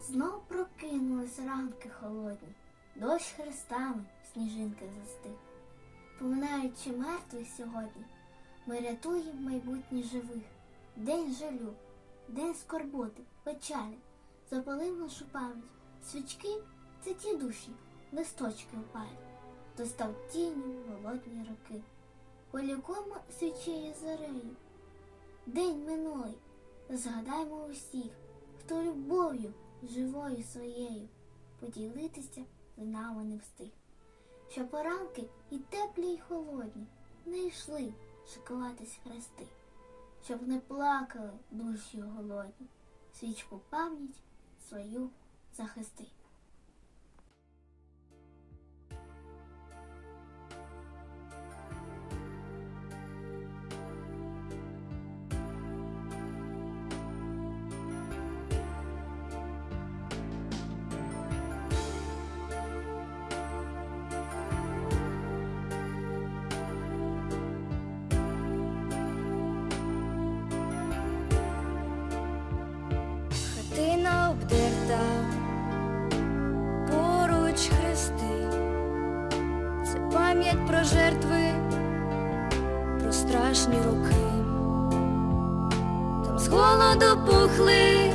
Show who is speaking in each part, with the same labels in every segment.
Speaker 1: Знов прокинулись ранки холодні, дощ хрестами, сніжинки застиг. Поминаючи мертвих сьогодні, ми рятуємо майбутнє живих. День жалю, день скорботи, печалі, запалив нашу пам'ять. Свічки це ті душі, листочки впалі, то став тінню голодні роки. Полікуємо свічею зарею. День минулий, згадаймо усіх, хто любов'ю живою своєю поділитися з нами не встиг. Що поранки і теплі, й холодні не йшли шикуватись хрести, щоб не плакали душі голодні, свічку пам'ять свою захисти.
Speaker 2: Пам'ять про жертви, про страшні роки. Там з голоду пухли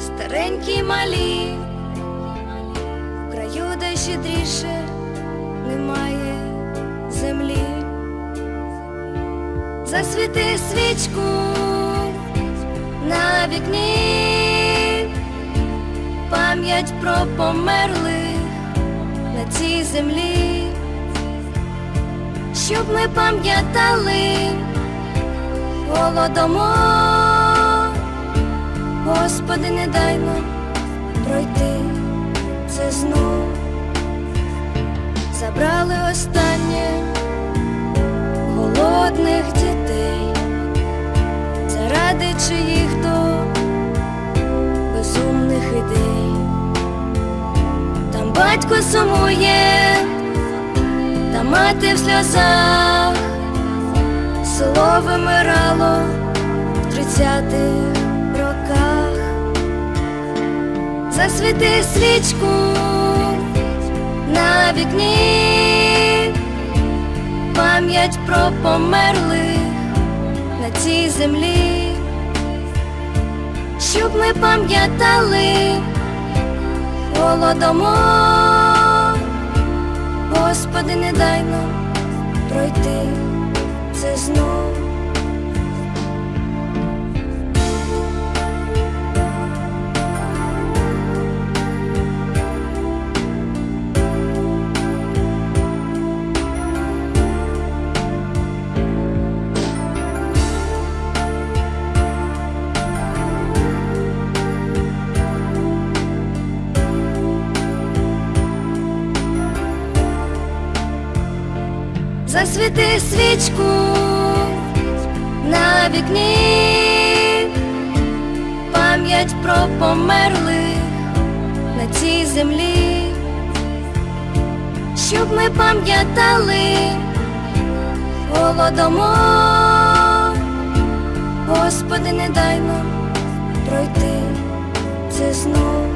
Speaker 2: старенькі малі, в краю, де щедріше немає землі. Засвіти свічку на вікні пам'ять про померлих на цій землі, щоб ми пам'ятали голодомор, Господи, не дай нам пройти це знов, забрали останнє голодних дітей. Заради чиїх то безумних ідей. Там батько сумує, мати в сльозах, село вимирало в тридцятих роках. Засвіти свічку на вікні, пам'ять про померлих на цій землі, щоб ми пам'ятали голодомор, Господи, не дай нам пройти це знов. Засвіти свічку на вікні, пам'ять про померлих на цій землі, щоб ми пам'ятали голодомор, Господи, не дай нам пройти це знов.